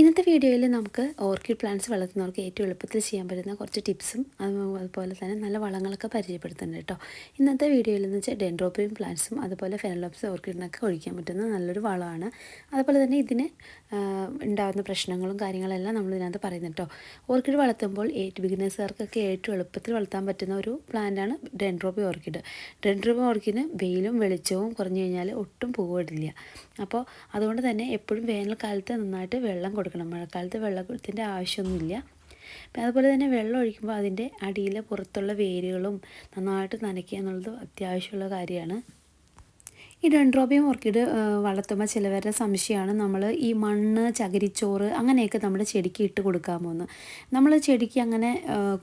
ഇന്നത്തെ വീഡിയോയിൽ നമുക്ക് ഓർക്കിഡ് പ്ലാന്റ്സ് വളർത്തുന്നവർക്ക് ഏറ്റവും എളുപ്പത്തിൽ ചെയ്യാൻ പറ്റുന്ന കുറച്ച് ടിപ്സും അതുപോലെ തന്നെ നല്ല വളങ്ങളൊക്കെ പരിചയപ്പെടുത്തുന്നുണ്ട് കേട്ടോ. ഇന്നത്തെ വീഡിയോയിൽ എന്ന് വെച്ചാൽ ഡെൻഡ്രോപ്പിയും പ്ലാന്റ്സും അതുപോലെ ഫെനലോപ്സ് ഓർക്കിഡിനൊക്കെ ഒഴിക്കാൻ പറ്റുന്ന നല്ലൊരു വളമാണ്. അതുപോലെ തന്നെ ഇതിന് ഉണ്ടാകുന്ന പ്രശ്നങ്ങളും കാര്യങ്ങളെല്ലാം നമ്മൾ ഇതിനകത്ത് പറയുന്നുണ്ട് കേട്ടോ. ഓർക്കിഡ് വളർത്തുമ്പോൾ ബിഗിനേഴ്സുകാർക്കൊക്കെ ഏറ്റവും എളുപ്പത്തിൽ വളർത്താൻ പറ്റുന്ന ഒരു പ്ലാന്റാണ് ഡെൻഡ്രോപ്പി ഓർക്കിഡ്. ഡെൻഡ്രോപ്പി ഓർക്കിഡിന് വെയിലും വെളിച്ചവും കുറഞ്ഞു കഴിഞ്ഞാൽ ഒട്ടും പൂവിടില്ല അപ്പോൾ അതുകൊണ്ട് തന്നെ എപ്പോഴും വേനൽക്കാലത്ത് നന്നായിട്ട് വെള്ളം കൊടുക്കണം. മഴക്കാലത്ത് വെള്ളത്തിന്റെ ആവശ്യമൊന്നുമില്ല. അതുപോലെ തന്നെ വെള്ളം ഒഴിക്കുമ്പോൾ അതിന്റെ അടിയിലെ പുറത്തുള്ള വേരുകളും നന്നായിട്ട് നനയ്ക്കുക എന്നുള്ളത് അത്യാവശ്യമുള്ള കാര്യമാണ്. ഈ ഡെൻഡ്രോബിയം ഓർക്കിഡ് വളർത്തുമ്പോൾ ചിലവരുടെ സംശയമാണ് നമ്മൾ ഈ മണ്ണ് ചകിരിച്ചോറ് അങ്ങനെയൊക്കെ നമ്മുടെ ചെടിക്ക് ഇട്ട് കൊടുക്കാമോ എന്ന്. നമ്മൾ ചെടിക്ക് അങ്ങനെ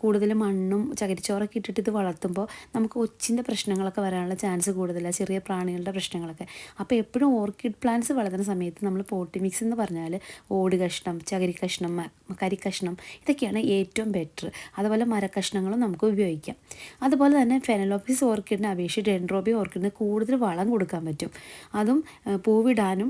കൂടുതൽ മണ്ണും ചകിരിച്ചോറൊക്കെ ഇട്ടിട്ട് ഇത് വളർത്തുമ്പോൾ നമുക്ക് ഒച്ചിന്റെ പ്രശ്നങ്ങളൊക്കെ വരാനുള്ള ചാൻസ് കൂടുതലാണ് ചെറിയ പ്രാണികളുടെ പ്രശ്നങ്ങളൊക്കെ. അപ്പോൾ എപ്പോഴും ഓർക്കിഡ് പ്ലാന്റ്സ് വളർത്തുന്ന സമയത്ത് നമ്മൾ പോട്ടി മിക്സ് എന്ന് പറഞ്ഞാൽ ഓട് കഷ്ണം ചകിരി കഷ്ണം കരി കഷ്ണം ഇതൊക്കെയാണ് ഏറ്റവും ബെറ്റർ അതുപോലെ മരക്കഷ്ണങ്ങളും നമുക്ക് ഉപയോഗിക്കാം. അതുപോലെ തന്നെ ഫെനലോപ്പിസ് ഓർക്കിഡിനെ അപേക്ഷിച്ച് ഡെൻഡ്രോബി ഓർക്കിഡിന് കൂടുതൽ വളം കൊടുക്കാൻ പറ്റും. അതും പൂവിടാനും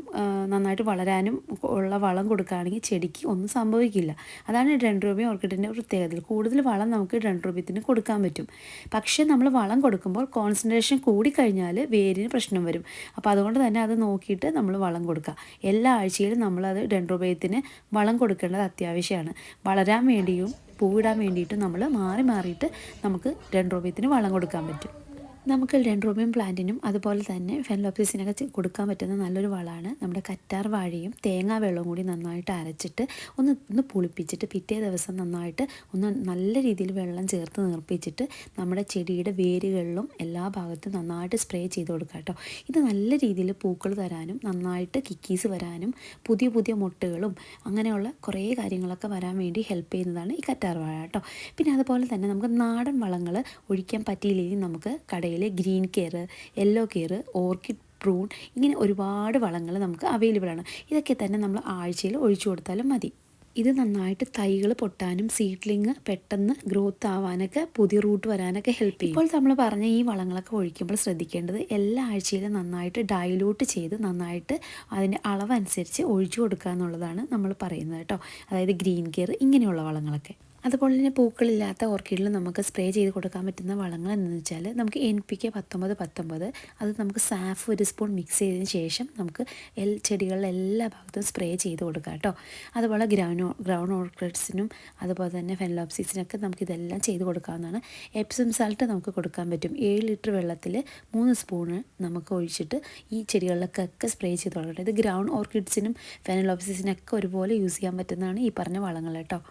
നന്നായിട്ട് വളരാനും ഉള്ള വളം കൊടുക്കുകയാണെങ്കിൽ ചെടിക്ക് ഒന്നും സംഭവിക്കില്ല. അതാണ് ഡെൻഡ്രോബിയം ഓർക്കിഡിന്റെ പ്രത്യേകത. കൂടുതൽ വളം നമുക്ക് ഡെൻഡ്രോബിയത്തിന് കൊടുക്കാൻ പറ്റും. പക്ഷേ നമ്മൾ വളം കൊടുക്കുമ്പോൾ കോൺസെൻട്രേഷൻ കൂടിക്കഴിഞ്ഞാൽ വേരിന് പ്രശ്നം വരും. അപ്പോൾ അതുകൊണ്ട് തന്നെ അത് നോക്കിയിട്ട് നമ്മൾ വളം കൊടുക്കുക. എല്ലാ ആഴ്ചയിലും നമ്മളത് ഡെൻഡ്രോബിയത്തിന് വളം കൊടുക്കേണ്ടത് അത്യാവശ്യമാണ്. വളരാൻ വേണ്ടിയും പൂവിടാൻ വേണ്ടിയിട്ടും നമ്മൾ മാറി മാറിയിട്ട് നമുക്ക് ഡെൻഡ്രോബിയത്തിന് വളം കൊടുക്കാൻ പറ്റും. നമുക്ക് ഡെൻഡ്രോബിയം പ്ലാന്റിനും അതുപോലെ തന്നെ ഫെൻലോപ്സിസിനൊക്കെ കൊടുക്കാൻ പറ്റുന്ന നല്ലൊരു വളമാണ്. നമ്മുടെ കറ്റാർ വാഴയും തേങ്ങാ വെള്ളവും കൂടി നന്നായിട്ട് അരച്ചിട്ട് ഒന്ന് ഒന്ന് പുളിപ്പിച്ചിട്ട് പിറ്റേ ദിവസം നന്നായിട്ട് ഒന്ന് നല്ല രീതിയിൽ വെള്ളം ചേർത്ത് നിർപ്പിച്ചിട്ട് നമ്മുടെ ചെടിയുടെ വേരുകളിലും എല്ലാ ഭാഗത്തും നന്നായിട്ട് സ്പ്രേ ചെയ്ത് കൊടുക്കുക കേട്ടോ. ഇത് നല്ല രീതിയിൽ പൂക്കൾ തരാനും നന്നായിട്ട് കിക്കീസ് വരാനും പുതിയ പുതിയ മുട്ടുകളും അങ്ങനെയുള്ള കുറേ കാര്യങ്ങളൊക്കെ വരാൻ വേണ്ടി ഹെൽപ്പ് ചെയ്യുന്നതാണ് ഈ കറ്റാർ വാഴ കേട്ടോ. പിന്നെ അതുപോലെ തന്നെ നമുക്ക് നാടൻ വളങ്ങൾ ഒഴിക്കാൻ പറ്റിയില്ലെങ്കിൽ നമുക്ക് കടയിൽ green care yellow care orchid prune ഇങ്ങനെ ഒരുപാട് വളങ്ങൾ നമുക്ക് അവൈലബിൾ ആണ്. ഇതൊക്കെ തന്നെ നമ്മൾ ആഴ്ചയിൽ ഒഴിച്ചു കൊടുത്താലും മതി. ഇത് നന്നായിട്ട് തൈകൾ പൊട്ടാനും സീഡ്ലിങ് പെട്ടെന്ന് ഗ്രോത്ത് ആവാനൊക്കെ പുതിയ റൂട്ട് വരാനൊക്കെ ഹെൽപ്പ് ചെയ്യും. ഇപ്പോൾ നമ്മൾ പറഞ്ഞ ഈ വളങ്ങളൊക്കെ ഒഴിക്കുമ്പോൾ ശ്രദ്ധിക്കേണ്ടത് എല്ലാ ആഴ്ചയിലും നന്നായിട്ട് ഡയലൂട്ട് ചെയ്ത് നന്നായിട്ട് അതിന്റെ അളവനുസരിച്ച് ഒഴിച്ചു കൊടുക്കുക എന്നുള്ളതാണ് നമ്മൾ പറയുന്നത് കേട്ടോ. അതായത് ഗ്രീൻ കെയർ ഇങ്ങനെയുള്ള വളങ്ങളൊക്കെ. അതുപോലെ തന്നെ പൂക്കളില്ലാത്ത ഓർക്കിഡിൽ നമുക്ക് സ്പ്രേ ചെയ്ത് കൊടുക്കാൻ പറ്റുന്ന വളങ്ങൾ എന്താണെന്ന് വെച്ചാൽ നമുക്ക് എൻ പി കെ പത്തൊമ്പത് പത്തൊമ്പത്. അത് നമുക്ക് സാഫ് ഒരു സ്പൂൺ മിക്സ് ചെയ്തതിന് ശേഷം നമുക്ക് എൽ ചെടികളിലെ എല്ലാ ഭാഗത്തും സ്പ്രേ ചെയ്ത് കൊടുക്കാം കേട്ടോ. അതുപോലെ ഗ്രൗണ്ട് ഗ്രൗണ്ട് ഓർക്കിഡ്സിനും അതുപോലെ തന്നെ ഫെൻലോപ്സിസിനൊക്കെ നമുക്ക് ഇതെല്ലാം ചെയ്ത് കൊടുക്കാവുന്നതാണ്. എപ്സം സാൾട്ട് നമുക്ക് കൊടുക്കാൻ പറ്റും. ഏഴ് ലിറ്റർ വെള്ളത്തിൽ മൂന്ന് സ്പൂണ് നമുക്ക് ഒഴിച്ചിട്ട് ഈ ചെടികളിലൊക്കെ സ്പ്രേ ചെയ്ത് കൊടുക്കട്ടെ ഇത് ഗ്രൗണ്ട് ഓർക്കിഡ്സിനും ഫെനലോപ്സിസിനൊക്കെ ഒരുപോലെ യൂസ് ചെയ്യാൻ പറ്റുന്നതാണ് ഈ പറഞ്ഞ വളങ്ങൾ കേട്ടോ.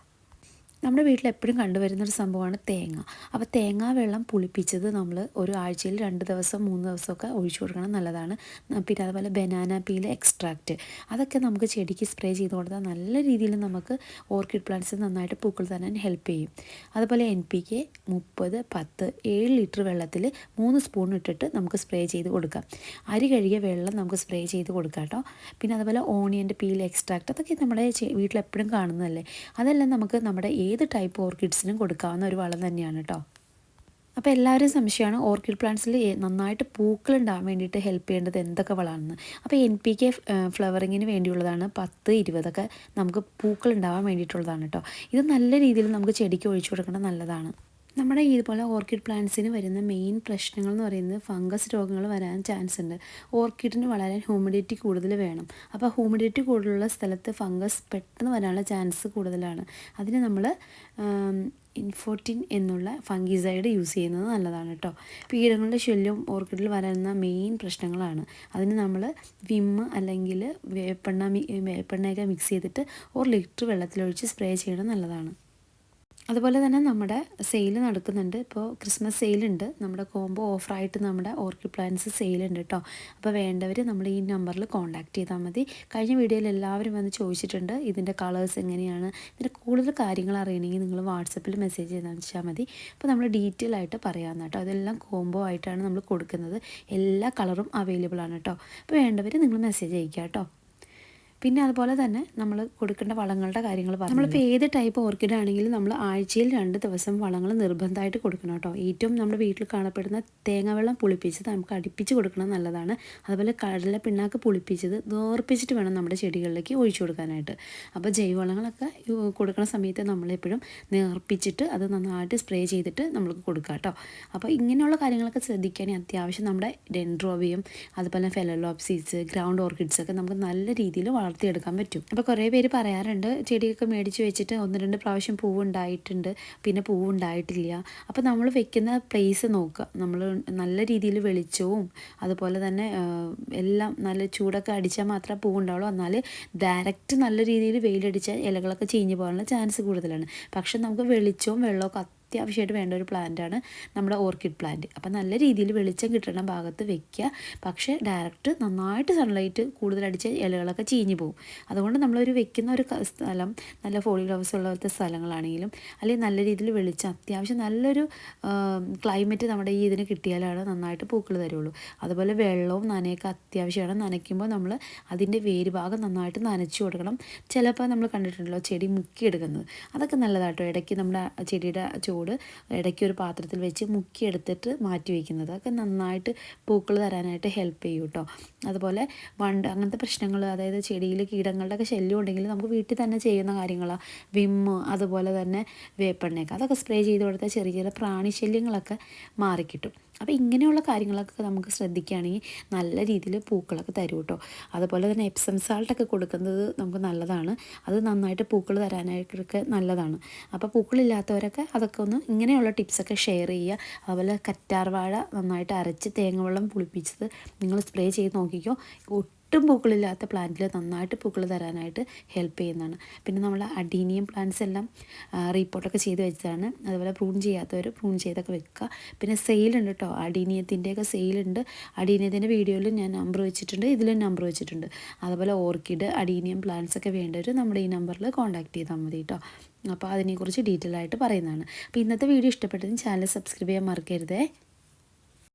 നമ്മുടെ വീട്ടിൽ എപ്പോഴും കണ്ടുവരുന്നൊരു സംഭവമാണ് തേങ്ങ. അപ്പോൾ തേങ്ങാ വെള്ളം പുളിപ്പിച്ചത് നമ്മൾ ഒരു ആഴ്ചയിൽ രണ്ട് ദിവസം മൂന്ന് ദിവസമൊക്കെ ഒഴിച്ചു കൊടുക്കണം നല്ലതാണ്. പിന്നെ അതുപോലെ ബനാന പീൽ എക്സ്ട്രാക്റ്റ് അതൊക്കെ നമുക്ക് ചെടിക്ക് സ്പ്രേ ചെയ്ത് കൊടുത്താൽ നല്ല രീതിയിൽ നമുക്ക് ഓർക്കിഡ് പ്ലാന്റ്സ് നന്നായിട്ട് പൂക്കൾ തരാൻ ഹെൽപ്പ് ചെയ്യും. അതുപോലെ എൻ പി കെ മുപ്പത് പത്ത് ഏഴ് ലിറ്റർ വെള്ളത്തിൽ മൂന്ന് സ്പൂൺ ഇട്ടിട്ട് നമുക്ക് സ്പ്രേ ചെയ്ത് കൊടുക്കാം. അരി കഴുകിയ വെള്ളം നമുക്ക് സ്പ്രേ ചെയ്ത് കൊടുക്കാം കേട്ടോ. പിന്നെ അതുപോലെ ഓണിയന്റെ പീൽ എക്സ്ട്രാക്റ്റ് അതൊക്കെ നമ്മുടെ വീട്ടിൽ വീട്ടിലെപ്പോഴും കാണുന്നതല്ലേ? അതെല്ലാം നമുക്ക് നമ്മുടെ ടൈപ്പ് ഓർക്കിഡ്സിനും കൊടുക്കാവുന്ന ഒരു വളം തന്നെയാണ് കേട്ടോ അപ്പോൾ എല്ലാവരും സംശയമാണ് ഓർക്കിഡ് പ്ലാന്റ്സിൽ നന്നായിട്ട് പൂക്കൾ ഉണ്ടാകാൻ വേണ്ടിയിട്ട് ഹെൽപ്പ് ചെയ്യേണ്ടത് എന്തൊക്കെ വളമാണെന്ന് അപ്പോൾ എൻ പി കെ ഫ്ലവറിങ്ങിന് വേണ്ടിയുള്ളതാണ് പത്ത് ഇരുപതൊക്കെ നമുക്ക് പൂക്കൾ ഉണ്ടാവാൻ വേണ്ടിയിട്ടുള്ളതാണ് കേട്ടോ ഇത് നല്ല രീതിയിൽ നമുക്ക് ചെടിക്ക് ഒഴിച്ചു കൊടുക്കേണ്ടത് നല്ലതാണ്. നമ്മുടെ ഇതുപോലെ ഓർക്കിഡ് പ്ലാന്റ്സിന് വരുന്ന മെയിൻ പ്രശ്നങ്ങൾ എന്ന് പറയുന്നത് ഫംഗസ് രോഗങ്ങൾ വരാൻ ചാൻസ് ഉണ്ട്. ഓർക്കിഡിന് വളരാൻ ഹ്യൂമിഡിറ്റി കൂടുതൽ വേണം. അപ്പോൾ ഹ്യൂമിഡിറ്റി കൂടുതലുള്ള സ്ഥലത്ത് ഫംഗസ് പെട്ടെന്ന് വരാനുള്ള ചാൻസ് കൂടുതലാണ്. അതിന് നമ്മൾ ഇൻഫോർട്ടിൻ എന്നുള്ള ഫംഗിസൈഡ് യൂസ് ചെയ്യുന്നത് നല്ലതാണ് കേട്ടോ. കീടങ്ങളുടെ ശല്യം ഓർക്കിഡിൽ വരുന്ന മെയിൻ പ്രശ്നങ്ങളാണ്. അതിന് നമ്മൾ വിമ്മ് അല്ലെങ്കിൽ വേപ്പെണ്ണ വേപ്പെണ്ണയൊക്കെ മിക്സ് ചെയ്തിട്ട് ഒരു ലിറ്റർ വെള്ളത്തിലൊഴിച്ച് സ്പ്രേ ചെയ്യണം നല്ലതാണ്. അതുപോലെ തന്നെ നമ്മുടെ സെയിൽ നടക്കുന്നുണ്ട്. ഇപ്പോൾ ക്രിസ്മസ് സെയിലുണ്ട് നമ്മുടെ കോംബോ ഓഫറായിട്ട് നമ്മുടെ ഓർക്കിഡ് പ്ലാന്റ്സ് സെയിലുണ്ട് കേട്ടോ അപ്പോൾ വേണ്ടവർ നമ്മൾ ഈ നമ്പറിൽ കോൺടാക്ട് ചെയ്താൽ മതി. കഴിഞ്ഞ വീഡിയോയിൽ എല്ലാവരും വന്ന് ചോദിച്ചിട്ടുണ്ട് ഇതിന്റെ കളേഴ്സ് എങ്ങനെയാണ്. ഇതിന്റെ കൂടുതൽ കാര്യങ്ങൾ അറിയണമെങ്കിൽ നിങ്ങൾ വാട്സപ്പിൽ മെസ്സേജ് ചെയ്താൽ വെച്ചാൽ മതി. അപ്പോൾ നമ്മൾ ഡീറ്റെയിൽ ആയിട്ട് പറയാമെന്ന് കേട്ടോ അതെല്ലാം കോംബോ ആയിട്ടാണ് നമ്മൾ കൊടുക്കുന്നത്. എല്ലാ കളറും അവൈലബിൾ ആണ് കേട്ടോ അപ്പോൾ വേണ്ടവർ നിങ്ങൾ മെസ്സേജ് അയക്കുക കേട്ടോ പിന്നെ അതുപോലെ തന്നെ നമ്മൾ കൊടുക്കേണ്ട വളങ്ങളുടെ കാര്യങ്ങൾ പറഞ്ഞു നമ്മളിപ്പോൾ ഏത് ടൈപ്പ് ഓർക്കിഡ് ആണെങ്കിലും നമ്മൾ ആഴ്ചയിൽ രണ്ട് ദിവസം വളങ്ങൾ നിർബന്ധമായിട്ട് കൊടുക്കണം കേട്ടോ. ഏറ്റവും നമ്മുടെ വീട്ടിൽ കാണപ്പെടുന്ന തേങ്ങാവെള്ളം പുളിപ്പിച്ചത് നമുക്ക് അടുപ്പിച്ച് കൊടുക്കണം നല്ലതാണ്. അതുപോലെ കടല പിണ്ണാക്ക് പുളിപ്പിച്ചത് നേർപ്പിച്ചിട്ട് വേണം നമ്മുടെ ചെടികളിലേക്ക് ഒഴിച്ചു കൊടുക്കാനായിട്ട്. അപ്പോൾ ജൈവവളങ്ങളൊക്കെ കൊടുക്കുന്ന സമയത്ത് നമ്മളെപ്പോഴും നേർപ്പിച്ചിട്ട് അത് നന്നായിട്ട് സ്പ്രേ ചെയ്തിട്ട് നമ്മൾക്ക് കൊടുക്കാം കേട്ടോ. അപ്പോൾ ഇങ്ങനെയുള്ള കാര്യങ്ങളൊക്കെ ശ്രദ്ധിക്കുകയാണെങ്കിൽ അത്യാവശ്യം നമ്മുടെ ഡെൻഡ്രോവിയും അതുപോലെ ഫെലലോപ്സീസ് ഗ്രൗണ്ട് ഓർക്കിഡ്സൊക്കെ നമുക്ക് നല്ല രീതിയിൽ വളർത്തിയെടുക്കാൻ പറ്റും. അപ്പോൾ കുറേ പേര് പറയാറുണ്ട് ചെടിയൊക്കെ മേടിച്ച് വെച്ചിട്ട് ഒന്ന് രണ്ട് പ്രാവശ്യം പൂവുണ്ടായിട്ടുണ്ട് പിന്നെ പൂവുണ്ടായിട്ടില്ല. അപ്പോൾ നമ്മൾ വെക്കുന്ന പ്ലേസ് നോക്കുക. നമ്മൾ നല്ല രീതിയിൽ വെളിച്ചവും അതുപോലെ തന്നെ എല്ലാം നല്ല ചൂടൊക്കെ അടിച്ചാൽ മാത്രമേ പൂവുണ്ടാവുള്ളൂ. എന്നാൽ ഡയറക്റ്റ് നല്ല രീതിയിൽ വെയിലടിച്ചാൽ ഇലകളൊക്കെ ചീഞ്ഞ് പോകാനുള്ള ചാൻസ് കൂടുതലാണ്. പക്ഷെ നമുക്ക് വെളിച്ചവും വെള്ളമൊക്കെ അത്യാവശ്യമായിട്ട് വേണ്ട ഒരു പ്ലാന്റാണ് നമ്മുടെ ഓർക്കിഡ് പ്ലാന്റ് അപ്പോൾ നല്ല രീതിയിൽ വെളിച്ചം കിട്ടുന്ന ഭാഗത്ത് വെക്കുക പക്ഷേ ഡയറക്റ്റ് നന്നായിട്ട് സൺലൈറ്റ് കൂടുതലടിച്ച് ഇലകളൊക്കെ ചീഞ്ഞു പോകും അതുകൊണ്ട് നമ്മളൊരു വെക്കുന്ന ഒരു സ്ഥലം നല്ല ഫോളി ഗ്ലൗസ് ഉള്ളത്തെ സ്ഥലങ്ങളാണെങ്കിലും അല്ലെങ്കിൽ നല്ല രീതിയിൽ വെളിച്ചം അത്യാവശ്യം നല്ലൊരു ക്ലൈമറ്റ് നമ്മുടെ ഈ ഇതിന് കിട്ടിയാലാണ് നന്നായിട്ട് പൂക്കൾ തരുള്ളൂ. അതുപോലെ വെള്ളവും നനയൊക്കെ അത്യാവശ്യമാണ്. നനയ്ക്കുമ്പോൾ നമ്മൾ അതിന്റെ വേര് ഭാഗം നന്നായിട്ട് നനച്ചു കൊടുക്കണം. ചിലപ്പോൾ നമ്മൾ കണ്ടിട്ടുണ്ടല്ലോ ചെടി മുക്കിയെടുക്കുന്നത്. അതൊക്കെ നല്ലതാട്ടോ. ഇടയ്ക്ക് നമ്മുടെ ചെടിയുടെ ചോ ചൂട് ഇടയ്ക്ക് ഒരു പാത്രത്തിൽ വെച്ച് മുക്കിയെടുത്തിട്ട് മാറ്റി വയ്ക്കുന്നത് അതൊക്കെ നന്നായിട്ട് പൂക്കൾ തരാനായിട്ട് ഹെൽപ്പ് ചെയ്യും കേട്ടോ അതുപോലെ വണ്ട് അങ്ങനത്തെ പ്രശ്നങ്ങൾ അതായത് ചെടിയിൽ കീടങ്ങളുടെയൊക്കെ ശല്യം ഉണ്ടെങ്കിൽ നമുക്ക് വീട്ടിൽ തന്നെ ചെയ്യുന്ന കാര്യങ്ങളാണ് വിമ്മ് അതുപോലെ തന്നെ വേപ്പെണ്ണയൊക്കെ. അതൊക്കെ സ്പ്രേ ചെയ്ത് കൊടുത്താൽ ചെറിയ ചെറിയ പ്രാണിശല്യങ്ങളൊക്കെ മാറിക്കിട്ടും. അപ്പോൾ ഇങ്ങനെയുള്ള കാര്യങ്ങളൊക്കെ നമുക്ക് ശ്രദ്ധിക്കുകയാണെങ്കിൽ നല്ല രീതിയിൽ പൂക്കളൊക്കെ തരും കേട്ടോ. അതുപോലെ തന്നെ എപ്സം സാൾട്ടൊക്കെ കൊടുക്കുന്നത് നമുക്ക് നല്ലതാണ്. അത് നന്നായിട്ട് പൂക്കൾ തരാനായിട്ടൊക്കെ നല്ലതാണ്. അപ്പോൾ പൂക്കളില്ലാത്തവരൊക്കെ അതൊക്കെ ഒന്ന് ഇങ്ങനെയുള്ള ടിപ്സൊക്കെ ഷെയർ ചെയ്യുക. അതുപോലെ കറ്റാർവാഴ നന്നായിട്ട് അരച്ച് തേങ്ങ വെള്ളം പുളിപ്പിച്ചത് നിങ്ങൾ സ്പ്രേ ചെയ്ത് നോക്കിക്കോ. ഒട്ടും പൂക്കളില്ലാത്ത പ്ലാന്റിൽ നന്നായിട്ട് പൂക്കൾ തരാനായിട്ട് ഹെൽപ്പ് ചെയ്യുന്നതാണ്. പിന്നെ നമ്മൾ അഡീനിയം പ്ലാന്റ്സ് എല്ലാം റീപ്പോർട്ടൊക്കെ ചെയ്ത് വെച്ചതാണ്. അതുപോലെ പ്രൂൺ ചെയ്യാത്തവർ പ്രൂൺ ചെയ്തൊക്കെ വെക്കുക. പിന്നെ സെയിലുണ്ട് കേട്ടോ അഡീനിയത്തിന്റെയൊക്കെ സെയിലുണ്ട് അഡീനിയത്തിന്റെ വീഡിയോയിൽ ഞാൻ നമ്പർ വെച്ചിട്ടുണ്ട്. ഇതിലും നമ്പർ വെച്ചിട്ടുണ്ട്. അതുപോലെ ഓർക്കിഡ് അഡീനിയം പ്ലാന്റ്സ് ഒക്കെ വേണ്ടവർ നമ്മുടെ ഈ നമ്പറിൽ കോൺടാക്ട് ചെയ്താൽ മതി കേട്ടോ അപ്പോൾ അതിനെക്കുറിച്ച് ഡീറ്റെയിൽ ആയിട്ട് പറയുന്നതാണ്. അപ്പോൾ ഇന്നത്തെ വീഡിയോ ഇഷ്ടപ്പെട്ടതിന് ചാനൽ സബ്സ്ക്രൈബ് ചെയ്യാൻ മറക്കരുതേ.